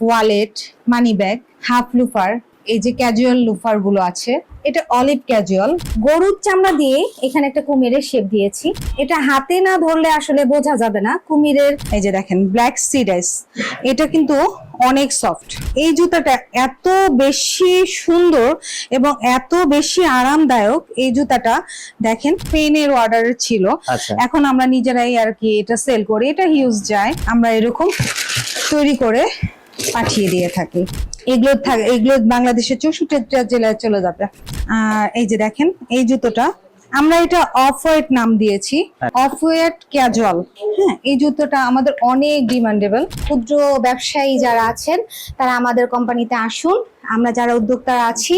Wallet money bag half loafer এই যে casual লুফারগুলো আছে এটা অলিভ ক্যাজুয়াল গরুর চামড়া দিয়ে এখানে একটা কুমিরের শেপ দিয়েছি। এটা হাতে না ধরলে আসলে বোঝা যাবে না। কুমিরের এই যে দেখেন ব্ল্যাক সিডাইস এটা কিন্তু অনেক সফট এই জুতাটা এত বেশি সুন্দর এবং এত বেশি আরামদায়ক। এই জুতাটা দেখেন পেনের অর্ডার ছিল। আচ্ছা। এখন আমরা নিজেরাই আর কি এটা সেল করি। এটা হিউজ যায়। আমরা এরকম তৈরি করে পাঠিয়ে দিয়ে থাকি। এগুলো এগুলো বাংলাদেশের চৌষট্টিটা জেলায় চলে যাবে। এই যে দেখেন এই জুতোটা। আমরা এটা অফ হোয়াইট নাম দিয়েছি। অফ হোয়াইট ক্যাজুয়াল হ্যাঁ এই জুতোটা আমাদের অনেক ডিমান্ডেবল ক্ষুদ্র ব্যবসায়ী যারা আছেন তারা আমাদের কোম্পানিতে আসুন। আমরা যারা উদ্যোক্তারা আছি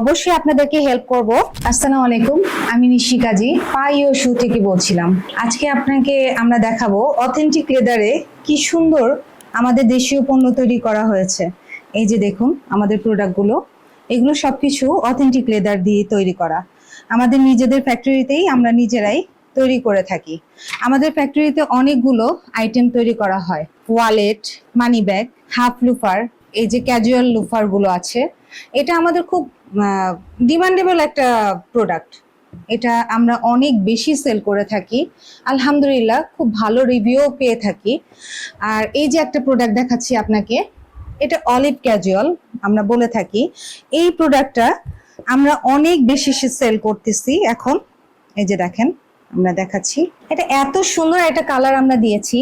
অবশ্যই আপনাদেরকে হেল্প করব। আসসালামু আলাইকুম আমি নিশিকাজি পাই ও শু থেকে বলছিলাম। আজকে আপনাকে আমরা দেখাবো অথেন্টিক লেদারে কি সুন্দর আমাদের দেশীয় পণ্য তৈরি করা হয়েছে। এই যে দেখুন, আমাদের প্রোডাক্টগুলো এগুলো সবকিছু অথেন্টিক লেদার দিয়ে তৈরি করা। আমাদের নিজেদের ফ্যাক্টরিতেই আমরা নিজেরাই তৈরি করে থাকি। আমাদের ফ্যাক্টরিতে অনেকগুলো আইটেম তৈরি করা হয়। Wallet money bag half loafer এই যে ক্যাজুয়াল লুফারগুলো আছে। এটা আমাদের খুব ডিমান্ডেবল একটা প্রোডাক্ট এটা আমরা অনেক বেশি সেল করে থাকি। আলহামদুলিল্লাহ, খুব ভালো রিভিউ পেয়ে থাকি। আর এই যে একটা প্রোডাক্ট দেখাচ্ছি আপনাকে, এটা অলিভ ক্যাজুয়াল আমরা বলে থাকি। এই প্রোডাক্টটা আমরা অনেক বেশি সেল করতেছি এখন। এই যে দেখেন, আমরা দেখাচ্ছি। এটা এত সুন্দর একটা কালার আমরা দিয়েছি।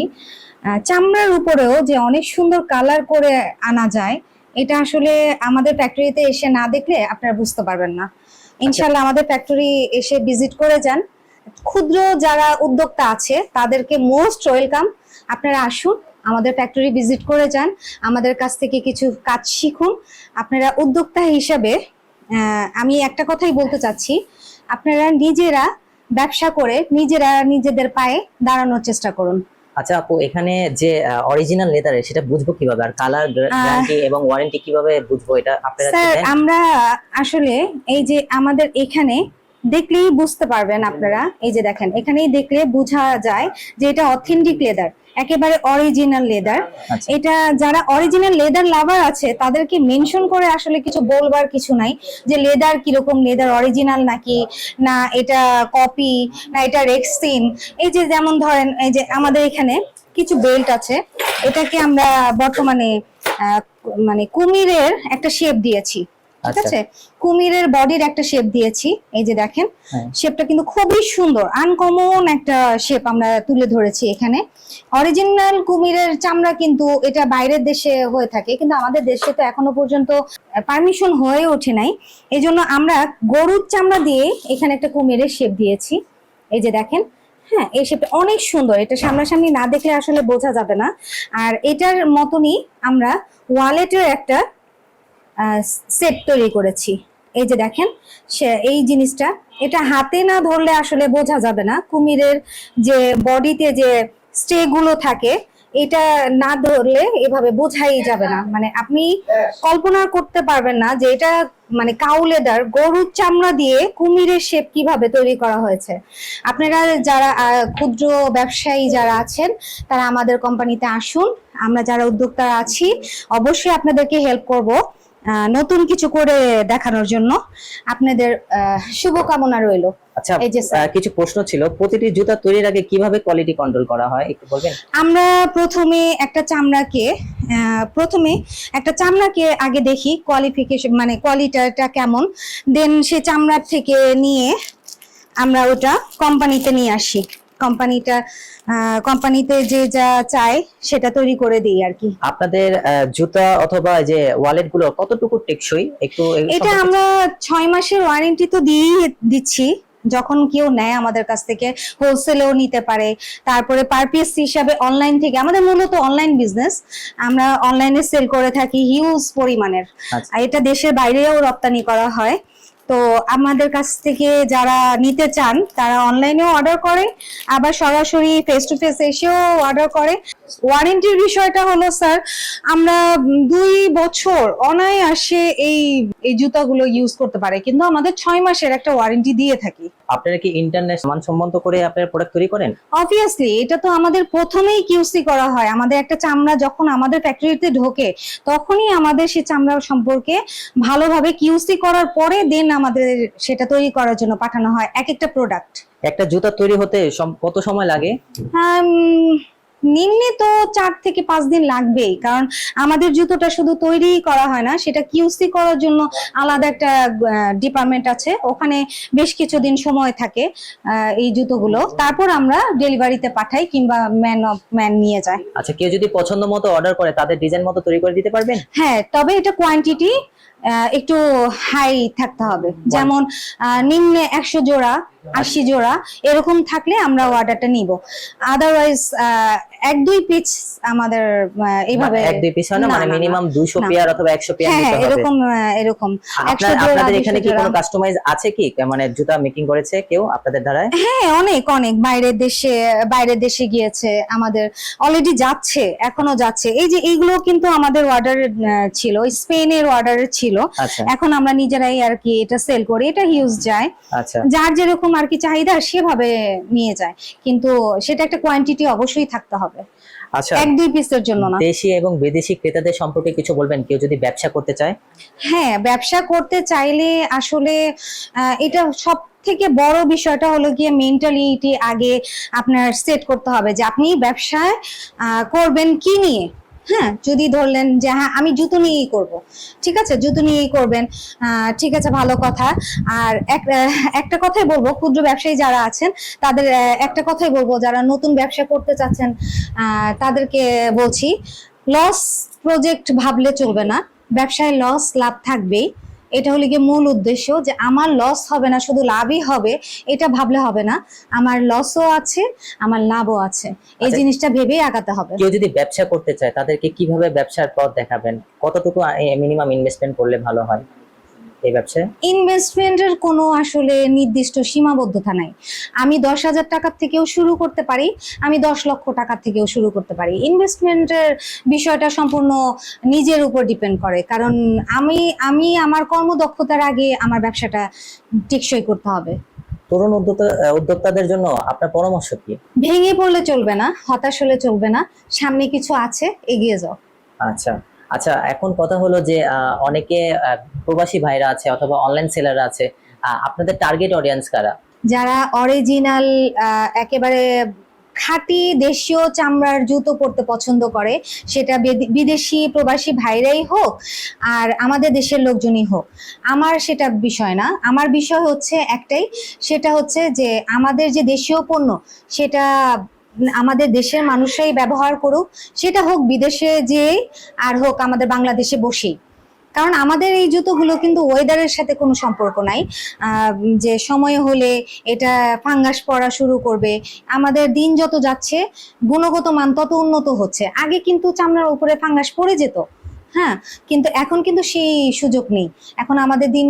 চামড়ার উপরেও যে অনেক সুন্দর কালার করে আনা যায়, এটা আসলে আমাদের ফ্যাক্টরিতে এসে না দেখলে আপনারা বুঝতে পারবেন না। ইনশাল্লাহ আমাদের ফ্যাক্টরি এসে ভিজিট করে যান। ক্ষুদ্র যারা উদ্যোক্তা আছে, তাদেরকে মোস্ট ওয়েলকাম আপনারা আসুন, আমাদের ফ্যাক্টরি ভিজিট করে যান, আমাদের কাছ থেকে কিছু কাজ শিখুন। আপনারা উদ্যোক্তা হিসাবে আমি একটা কথাই বলতে চাচ্ছি, আপনারা নিজেরা ব্যবসা করে নিজেরা নিজেদের পায়ে দাঁড়ানোর চেষ্টা করুন। আচ্ছা আপু এখানে যে অরিজিনাল লেদারের সেটা বুঝব কীভাবে? আর কালার গ্যারান্টি এবং ওয়ারেন্টি কীভাবে বুঝব এটা আপনারা স্যার আমরা আসলে এই যে আমাদের এখানে দেখলেই বুঝতে পারবেন আপনারা। এই যে দেখেন এখানেই দেখলে বোঝা যায় যে এটা অথেন্টিক লেদার একেবারে অরিজিনাল লেদার আচ্ছা। এটা যারা অরিজিনাল লেদার লাভার আছে তাদেরকে মেনশন করে আসলে কিছু বলবার কিছু নাই যে লেদার কীরকম লেদার অরিজিনাল নাকি না এটা কপি না এটা রেক্সিন এই যে যেমন ধরেন এই যে আমাদের এখানে কিছু বেল্ট আছে এটাকে আমরা বর্তমানে মানে কুমিরের একটা শেপ দিয়েছি। ঠিক আচ্ছা। আছে? কুমিরের বডির একটা শেপ দিয়েছি। এই যে দেখেন হ্যাঁ। শেপটা কিন্তু খুবই সুন্দর আনকমন একটা শেপ আমরা তুলে ধরেছি এখানে। অরিজিনাল কুমিরের চামড়া কিন্তু এটা বাইরের দেশে হয়ে থাকে কিন্তু আমাদের দেশে তো এখনও পর্যন্ত পারমিশন হয়ে ওঠে নাই। এই জন্য আমরা গরুর চামড়া দিয়ে এখানে একটা কুমিরের শেপ দিয়েছি। এই যে দেখেন হ্যাঁ এই শেপটা অনেক সুন্দর। এটা সামনাসামনি না দেখলে আসলে বোঝা যাবে না। আর এটার মতনই আমরা ওয়ালেটের একটা সেট তৈরি করেছি। এই যে দেখেন, সে এই জিনিসটা, এটা হাতে না ধরলে আসলে বোঝা যাবে না। কুমিরের যে বডিতে যে স্টে গুলো থাকে, এটা না ধরলে এভাবে বোঝাই যাবে না। মানে আপনি কল্পনা করতে পারবেন না যে এটা মানে কাউলেদার গরুর চামড়া দিয়ে কুমিরের শেপ কীভাবে তৈরি করা হয়েছে। আপনারা যারা ক্ষুদ্র ব্যবসায়ী যারা আছেন, তারা আমাদের কোম্পানিতে আসুন। আমরা যারা উদ্যোক্তারা আছি, অবশ্যই আপনাদেরকে হেল্প করব। নতুন কিছু করে দেখানোর জন্য আপনাদের শুভকামনা রইল। আচ্ছা এই যে স্যার। কিছু প্রশ্ন ছিল। প্রতিটি জুতা তৈরির আগে কীভাবে কোয়ালিটি কন্ট্রোল করা হয় একটু বলবেন? আমরা প্রথমে একটা চামড়াকে আহ, প্রথমে একটা চামড়াকে আগে দেখি কোয়ালিফিকেশন মানে কোয়ালিটিটা কেমন। দেন সে চামড়ার থেকে নিয়ে আমরা ওটা কোম্পানিতে নিয়ে আসি। কোম্পানিটা কোম্পানিতে যে যা চায় সেটা তৈরি করে দিই আর কি। আপনাদের জুতা অথবা যে ওয়ালেটগুলো কতটুকু টেকসই? একটু এটা আমরা ছয় মাসের ওয়ারেন্টি তো দিয়েই দিচ্ছি। যখন কেউ নেয় আমাদের কাছ থেকে হোলসেলেও নিতে পারে। তারপরে পার পিস হিসাবে অনলাইন থেকে আমাদের মূলত অনলাইন বিজনেস আমরা অনলাইনে সেল করে থাকি হিউজ পরিমাণের। আচ্ছা। এটা দেশের বাইরেও রপ্তানি করা হয়। তো আমাদের কাছ থেকে যারা নিতে চান, তারা অনলাইনেও অর্ডার করে, আবার সরাসরি ফেস টু ফেস এসেও অর্ডার করে। ওয়ারেন্টির বিষয়টা হলো স্যার আমরা দুই বছর অনায়াসে এই এই জুতাগুলো ইউজ করতে পারে। কিন্তু আমাদের ছয় মাসের একটা ওয়ারেন্টি দিয়ে থাকি। আপনারা কি ইন্টারনেট মানসম্মত করে আপনার প্রোডাক্ট তৈরি করেন? অবভিয়াসলি এটা তো আমাদের প্রথমেই কিউসি করা হয়। আমাদের একটা চামড়া যখন আমাদের ফ্যাক্টরিতে ঢোকে তখনই আমাদের সেই চামড়া সম্পর্কে ভালোভাবে কিউসি করার পরে দেন আমাদের সেটা তৈরি করার জন্য পাঠানো হয়। এক একটা প্রোডাক্ট একটা জুতা তৈরি হতে কত সময় লাগে? নিম্নে তো চার থেকে পাঁচ দিন লাগবেই কারণ আমাদের জুতোটা শুধু তৈরি করা হয় না সেটা কিউসি করার জন্য আলাদা একটা ডিপার্টমেন্ট আছে ওখানে বেশ কিছুদিন সময় থাকে এই জুতোগুলো। তারপর আমরা ডেলিভারিতে পাঠাই কিংবা ম্যান অফ ম্যান নিয়ে যায়। আচ্ছা কেউ যদি পছন্দ মতো অর্ডার করে তাদের ডিজাইন মতো তৈরি করে দিতে পারবেন? হ্যাঁ তবে এটা কোয়ান্টিটি একটু হাই থাকতে হবে। যেমন নিম্নে একশো জোড়া আশি জোড়া এরকম থাকলে আমরা অর্ডারটা নিব। আদারওয়াইজ এক দুই পিস আমাদের এইভাবে এক দুই পিস হয় না? মানে। মিনিমাম দুইশো না। পেয়ার অথবা একশো পেয়ার হ্যাঁ নিতে হবে। এরকম এরকম। আপনাদের এখানে কি কোনো কাস্টমাইজ আছে কি? মানে জুতা মেকিং করেছে কেউ আপনাদের দ্বারায়? হ্যাঁ অনেক অনেক। বাইরের দেশে বাইরের দেশে গিয়েছে আমাদের অলরেডি যাচ্ছে এখনও যাচ্ছে। এই যে এইগুলো কিন্তু আমাদের অর্ডার ছিল স্পেনের অর্ডারের ছিল। আচ্ছা। এখন আমরা নিজেরাই আর কি এটা সেল করি। এটা হিউজ যায়। আচ্ছা। যার যেরকম আর কি চাহিদা সেভাবে নিয়ে যায়। কিন্তু সেটা একটা কোয়ান্টিটি অবশ্যই থাকতে হবে। আচ্ছা এক দুই পিসের জন্য না। দেশি এবং বিদেশি ক্রেতাদের সম্পর্কে কিছু বলবেন? কেউ যদি ব্যবসা করতে চায়? হ্যাঁ ব্যবসা করতে চাইলে আসলে এটা সব থেকে বড় বিষয়টা হলো গিয়ে মেন্টালিটি আগে আপনার সেট করতে হবে যে আপনি ব্যবসায় আহ, করবেন কি নিয়ে? হ্যাঁ যদি ধরলেন যে হ্যাঁ আমি জুতো নিয়েই করব। ঠিক আছে? জুতো নিয়েই করবেন। ঠিক আছে, ভালো কথা। আর এক একটা কথাই বলব, ক্ষুদ্র ব্যবসায়ী যারা আছেন, তাদের একটা কথাই বলব, যারা নতুন ব্যবসা করতে চাচ্ছেন তাদেরকে বলছি লস প্রজেক্ট ভাবলে চলবে না। ব্যবসায় লস লাভ থাকবেই। এটা হলে গিয়ে মূল উদ্দেশ্য যে আমার লস হবে না শুধু লাভই হবে এটা ভাবলে হবে না। আমার লসও আছে আমার লাভও আছে। এই আচ্ছা। জিনিসটা ভেবেই আগাতে হবে। কেউ যদি ব্যবসা করতে চায় তাদেরকে কীভাবে ব্যবসার পথ দেখাবেন? কতটুকু মিনিমাম ইনভেস্টমেন্ট করলে ভালো হয়? এই ব্যবসায়? ইনভেস্টমেন্টের কোনো আসলে নির্দিষ্ট সীমাবদ্ধতা নাই। আমি দশ হাজার টাকার থেকেও শুরু করতে পারি আমি দশ লক্ষ টাকার থেকেও শুরু করতে পারি। ইনভেস্টমেন্টের বিষয়টা সম্পূর্ণ নিজের উপর ডিপেন্ড করে। কারণ আমি আমি আমার কর্মদক্ষতার আগে আমার ব্যবসাটা টেকসই করতে হবে। তরুণ উদ্যোক্তা উদ্যোক্তাদের জন্য আপনার পরামর্শ কি? ভেঙে পড়লে চলবে না হতাশ হলে চলবে না সামনে কিছু আছে এগিয়ে যাও। আচ্ছা। আচ্ছা এখন কথা হলো যে অনেকে প্রবাসী ভাইরা আছে অথবা অনলাইন সেলার আছে আপনাদের টার্গেট অডিয়েন্স কারা? যারা অরিজিনাল একেবারে খাঁটি দেশীয় চামড়ার জুতো পরতে পছন্দ করে, সেটা বিদেশি প্রবাসী ভাইরাই হোক, আর আমাদের দেশের লোকজনই হোক, আমার সেটা বিষয় না। আমার বিষয় হচ্ছে একটাই, সেটা হচ্ছে যে আমাদের যে দেশীয় পণ্য, সেটা আমাদের দেশের মানুষরাই ব্যবহার করুক সেটা হোক বিদেশে যেয়ে আর হোক আমাদের বাংলাদেশে বসেই। কারণ আমাদের এই জুতোগুলো কিন্তু ওয়েদারের সাথে কোনো সম্পর্ক নাই। যে সময় হলে এটা ফাঙ্গাস পড়া শুরু করবে। আমাদের দিন যত যাচ্ছে গুণগত মান তত উন্নত হচ্ছে। আগে কিন্তু চামড়ার উপরে ফাঙ্গাস পড়ে যেত। হ্যাঁ কিন্তু এখন কিন্তু সেই সুযোগ নেই। এখন আমাদের দিন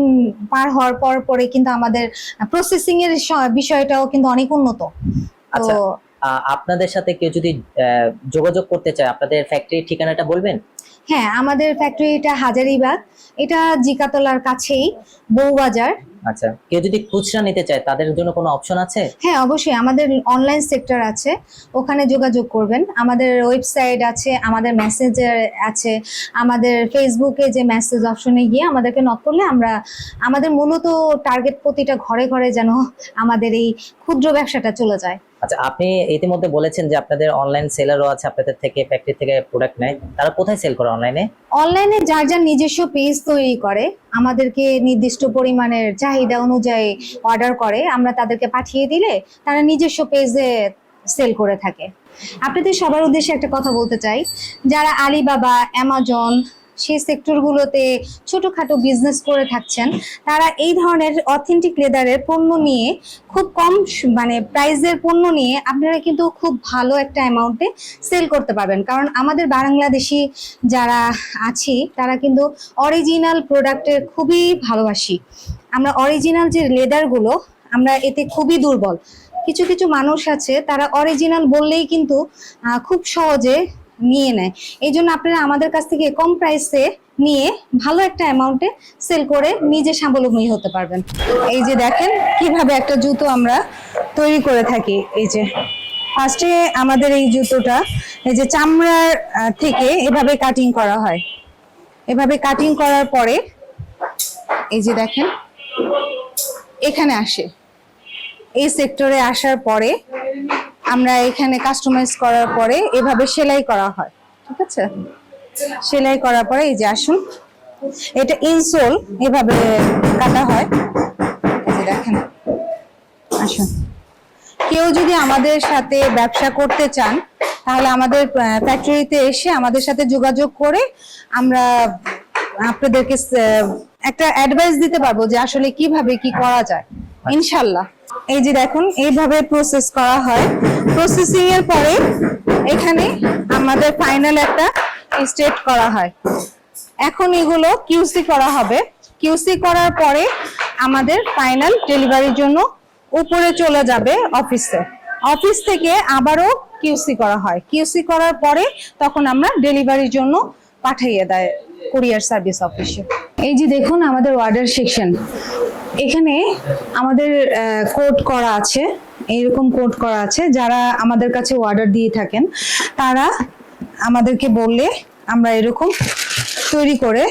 পার হওয়ার পর পরে কিন্তু আমাদের প্রসেসিং এর বিষয়টাও কিন্তু অনেক উন্নত। আচ্ছা। তো আপনাদের সাথে কেউ যদি যোগাযোগ করতে চায় আপনাদের ফ্যাক্টরির ঠিকানাটা বলবেন? হ্যাঁ আমাদের ফ্যাক্টরিটা হাজারিবাগ। এটা জিকাতলার কাছেই বউবাজার। আচ্ছা কেউ যদি খুচরা নিতে চায় তাদের জন্য কোনো অপশন আছে? হ্যাঁ অবশ্যই আমাদের অনলাইন সেক্টর আছে ওখানে যোগাযোগ করবেন। আমাদের ওয়েবসাইট আছে আমাদের মেসেঞ্জার আছে আমাদের ফেসবুকে যে মেসেজ অপশনে গিয়ে আমাদেরকে নক করলে আমরা আমাদের মূলত টার্গেট প্রতিটা ঘরে ঘরে যেন আমাদের এই ক্ষুদ্র ব্যবসাটা চলে যায়। আচ্ছা আপনি ইতিমধ্যে বলেছেন যে আপনাদের অনলাইন সেলারও আছে, আপনাদের থেকে ফ্যাক্টরি থেকে প্রোডাক্ট নেয়। তারা কোথায় সেল করে অনলাইনে অনলাইনে যার যার নিজস্ব পেজ তৈরি করে, আমাদেরকে নির্দিষ্ট পরিমাণের চাহিদা অনুযায়ী অর্ডার করে, আমরা তাদেরকে পাঠিয়ে দিলে তারা নিজস্ব পেজে সেল করে থাকে। আপনাদের সবার উদ্দেশ্যে একটা কথা বলতে চাই। যারা আলিবাবা অ্যামাজন সেই সেক্টরগুলোতে ছোটখাটো বিজনেস করে থাকছেন। তারা এই ধরনের অথেন্টিক লেদারের পণ্য নিয়ে খুব কম মানে প্রাইসের পণ্য নিয়ে আপনারা কিন্তু খুব ভালো একটা অ্যামাউন্টে সেল করতে পারবেন। কারণ আমাদের বাংলাদেশি যারা আছি, তারা কিন্তু অরিজিনাল প্রোডাক্টের খুবই ভালোবাসি। আমরা অরিজিনাল যে লেদারগুলো আমরা এতে খুবই দুর্বল। কিছু কিছু মানুষ আছে, তারা অরিজিনাল বললেই কিন্তু খুব সহজে নিয়ে নেয়। এই জন্য আপনারা আমাদের কাছ থেকে কম প্রাইসে নিয়ে ভালো একটা অ্যামাউন্টে সেল করে নিজে স্বাবলম্বী হতে পারবেন। এই যে দেখেন কীভাবে একটা জুতো আমরা তৈরি করে থাকি। এই যে ফার্স্টে আমাদের এই জুতোটা, এই যে চামড়ার থেকে এভাবে কাটিং করা হয়। এভাবে কাটিং করার পরে এই যে দেখেন, এখানে আসে। এই সেক্টরে আসার পরে আমরা এখানে কাস্টমাইজ করার পরে এভাবে সেলাই করা হয় ঠিক আছে? সেলাই করার পরে এই যে আসুন এটা ইনসোল এভাবে কাটা হয়। এই যে দেখেন আসুন। কেউ যদি আমাদের সাথে ব্যবসা করতে চান তাহলে আমাদের ফ্যাক্টরিতে এসে আমাদের সাথে যোগাযোগ করে আমরা আপনাদেরকে একটা অ্যাডভাইস দিতে পারব যে আসলে কীভাবে কি করা যায়। ইনশাল্লাহ। এই যে দেখুন, এইভাবে প্রসেস করা হয়। প্রসেসিং এর পরে এখানে আমাদের ফাইনাল একটা স্টেট করা হয়। এখন এগুলো কিউসি করা হবে। কিউসি করার পরে আমাদের ফাইনাল ডেলিভারির জন্য উপরে চলে যাবে অফিসে অফিস থেকে আবারও কিউসি করা হয়। কিউসি করার পরে তখন আমরা ডেলিভারির জন্য পাঠিয়ে দেয় কুরিয়ার সার্ভিস অফিসে এই যে দেখুন আমাদের অর্ডার সেকশন এখানে আমাদের কোড করা আছে এরকম কোড করা আছে যারা আমাদের কাছে অর্ডার দিয়ে থাকেন তারা আমাদেরকে বললে আমরা এরকম তৈরি করে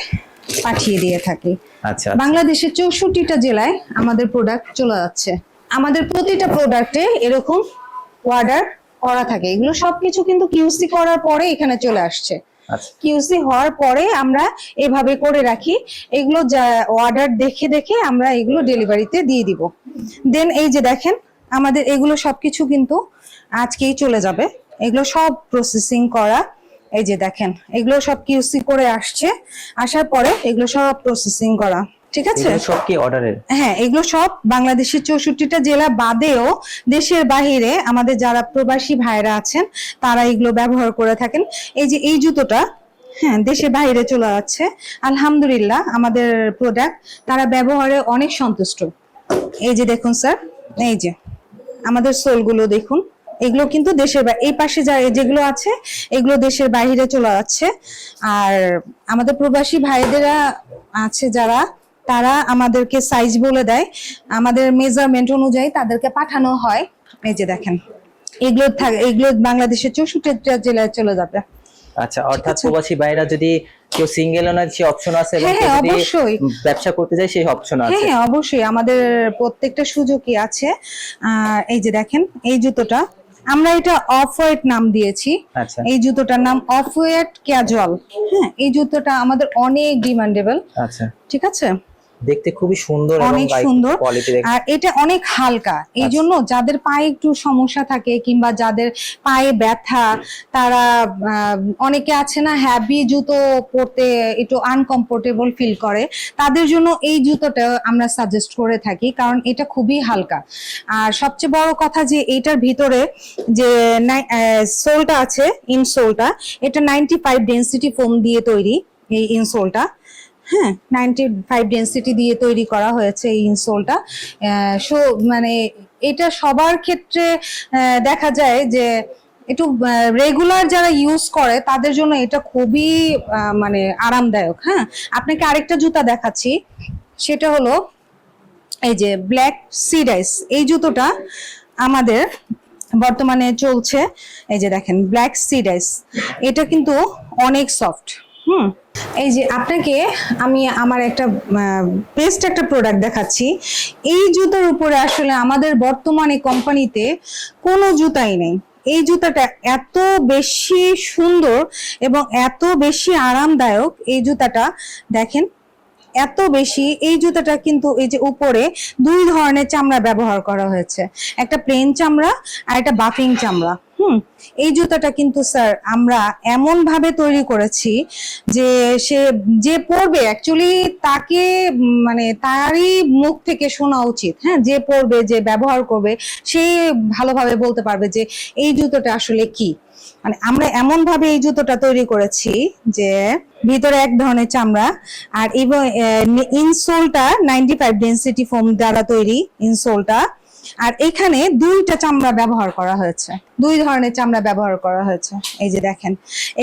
পাঠিয়ে দিয়ে থাকি। আচ্ছা বাংলাদেশের চৌষট্টিটা জেলায় আমাদের প্রোডাক্ট চলে যাচ্ছে। আমাদের প্রতিটা প্রোডাক্টে এরকম অর্ডার করা থাকে। এগুলো সবকিছু কিন্তু কিউসি করার পরে এখানে চলে আসছে। আচ্ছা কিউসি হওয়ার পরে আমরা এভাবে করে রাখি। এগুলো অর্ডার দেখে দেখে আমরা এগুলো ডেলিভারিতে দিয়ে দিব। দেন এই যে দেখেন, আমাদের এগুলো সবকিছু কিন্তু আজকেই চলে যাবে। এগুলো সব প্রসেসিং করা, এই যে দেখেন, এগুলো সব কিউসি করে আসছে। আসার পরে এগুলো সব প্রসেসিং করা। ঠিক আছে? সব কি অর্ডারের? হ্যাঁ এগুলো সব বাংলাদেশের চৌষট্টিটা জেলা বাদেও দেশের বাহিরে আমাদের যারা প্রবাসী ভাইরা আছেন তারা এগুলো ব্যবহার করে থাকেন। এই যে এই জুতোটা হ্যাঁ দেশের বাইরে চলে যাচ্ছে আলহামদুলিল্লাহ আমাদের প্রোডাক্ট তারা ব্যবহারে অনেক সন্তুষ্ট। এই যে দেখুন স্যার এই যে আমাদের সোলগুলো দেখুন। এগুলো কিন্তু দেশের এই পাশে যা যেগুলো আছে এগুলো দেশের বাইরে চলে যাচ্ছে আর আমাদের প্রবাসী ভাইদেরা আছে যারা তারা আমাদেরকে সাইজ বলে দেয়। আমাদের মেজারমেন্ট অনুযায়ী তাদেরকে পাঠানো হয়। এই যে দেখেন এগুলো এগুলো বাংলাদেশের চৌষট্টিটা জেলায় চলে যাবে। আচ্ছা অর্থাৎ প্রবাসী ভাইরা যদি কেউ সিঙ্গেল ওনার সে অপশন আছে এবং হ্যাঁ, হ্যাঁ, যদি অবশ্যই। ব্যবসা করতে যায় সেই অপশন হ্যাঁ আছে। হ্যাঁ অবশ্যই। আমাদের প্রত্যেকটা সুযোগই আছে। এই যে দেখেন এই জুতোটা আমরা এটা অফ নাম দিয়েছি। আচ্ছা। এই জুতোটার নাম অফ হোয়াইট ক্যাজুয়াল হ্যাঁ এই জুতোটা আমাদের অনেক ডিমান্ডেবল আচ্ছা। ঠিক আছে? দেখতে খুবই সুন্দর অনেক সুন্দর। আর এটা অনেক হালকা। এই আচ্ছা। জন্য যাদের পায়ে একটু সমস্যা থাকে কিংবা যাদের পায়ে ব্যথা তারা অনেকে আছে না হ্যাভি জুতো পরতে একটু আনকমফোর্টেবল ফিল করে। তাদের জন্য এই জুতোটা আমরা সাজেস্ট করে থাকি কারণ এটা খুবই হালকা। আর সবচেয়ে বড় কথা যে এইটার ভিতরে যে সোলটা আছে ইনসোলটা এটা নাইনটি ফাইভ ডেন্সিটি ফোম দিয়ে তৈরি এই ইনসোলটা হ্যাঁ নাইনটি ফাইভ ডেন্সিটি দিয়ে তৈরি করা হয়েছে এই ইনসোলটা সো মানে এটা সবার ক্ষেত্রে দেখা যায় যে একটু রেগুলার যারা ইউজ করে, তাদের জন্য এটা খুবই মানে আরামদায়ক হ্যাঁ। আপনাকে আরেকটা জুতা দেখাচ্ছি। সেটা হলো এই যে ব্ল্যাক সি রাইস এই জুতোটা আমাদের বর্তমানে চলছে। এই যে দেখেন ব্ল্যাক সি রাইস এটা কিন্তু অনেক সফট হুম। এই যে আপনাকে আমি আমার একটা বেস্ট একটা প্রোডাক্ট দেখাচ্ছি। এই জুতার উপরে আসলে আমাদের বর্তমানে কোম্পানিতে কোনো জুতাই নেই। এই জুতাটা এত বেশি সুন্দর এবং এত বেশি আরামদায়ক এই জুতাটা, দেখেন, এত বেশি। এই জুতাটা কিন্তু এই যে উপরে দুই ধরনের চামড়া ব্যবহার করা হয়েছে। একটা প্লেন চামড়া আর একটা বাফিং চামড়া। হুম, এই জুতাটা কিন্তু, স্যার, আমরা এমন ভাবে তৈরি করেছি যে সে যে পরবে অ্যাকচুয়ালি তাকে মানে তারই মুখ থেকে শোনা উচিত হ্যাঁ? যে পরবে, যে ব্যবহার করবে, সে ভালোভাবে বলতে পারবে যে এই জুতোটা আসলে কি। মানে আমরা এমন ভাবে এই জুতোটা তৈরি করেছি যে ভিতরে এক ধরনের চামড়া আর এবং ইনসোলটা নাইনটি ফাইভ ডেন্সিটি ফোম দ্বারা তৈরি ইনসোলটা আর এখানে দুইটা চামড়া ব্যবহার করা হয়েছে। দুই ধরনের চামড়া ব্যবহার করা হয়েছে। এই যে দেখেন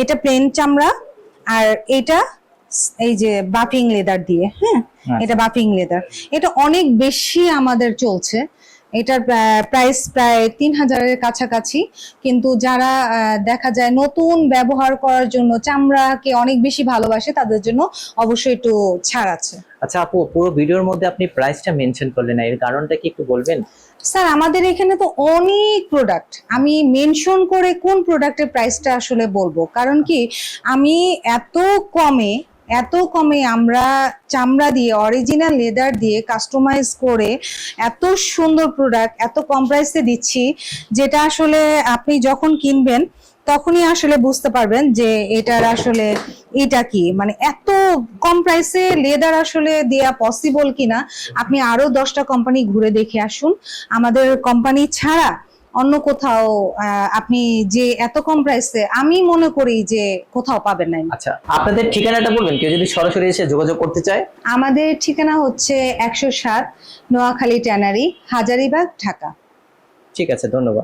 এটা প্লেন চামড়া আর এটা এই যে বাপিং লেদার দিয়ে হ্যাঁ? আচ্ছা। এটা বাপিং লেদার এটা অনেক বেশি আমাদের চলছে। এটার প্রাইস প্রায় তিন হাজারের কাছাকাছি। কিন্তু যারা দেখা যায় নতুন ব্যবহার করার জন্য চামড়াকে অনেক বেশি ভালোবাসে তাদের জন্য অবশ্যই একটু ছাড় আছে। আচ্ছা আপু পুরো ভিডিওর মধ্যে আপনি প্রাইসটা মেনশন করলেন এর কারণটা কি একটু বলবেন? স্যার, আমাদের এখানে তো অনেক প্রোডাক্ট আমি মেনশন করে কোন প্রোডাক্টের প্রাইসটা আসলে বলব? কারণ কি, আমি এত কমে এত কমে আমরা চামড়া দিয়ে অরিজিনাল লেদার দিয়ে কাস্টমাইজ করে এত সুন্দর প্রোডাক্ট এত কম প্রাইসে দিচ্ছি, যেটা আসলে আপনি যখন কিনবেন তখনই আসলে বুঝতে পারবেন যে এটার আসলে এটা কি। মানে এত কম প্রাইসে লেদার আসলে দেয়া পসিবল কিনা আপনি আরও দশটা কোম্পানি ঘুরে দেখে আসুন। আমাদের কোম্পানি ছাড়া অন্য কোথাও আপনি যে এত কম প্রাইসে আমি মনে করি যে কোথাও পাবেন না আচ্ছা আপনাদের ঠিকানাটা বলবেন? কেউ যদি সরাসরি এসে যোগাযোগ করতে চায়? আমাদের ঠিকানা হচ্ছে একশো সাত নোয়াখালী ট্যানারি হাজারিবাগ ঢাকা। ঠিক আছে ধন্যবাদ।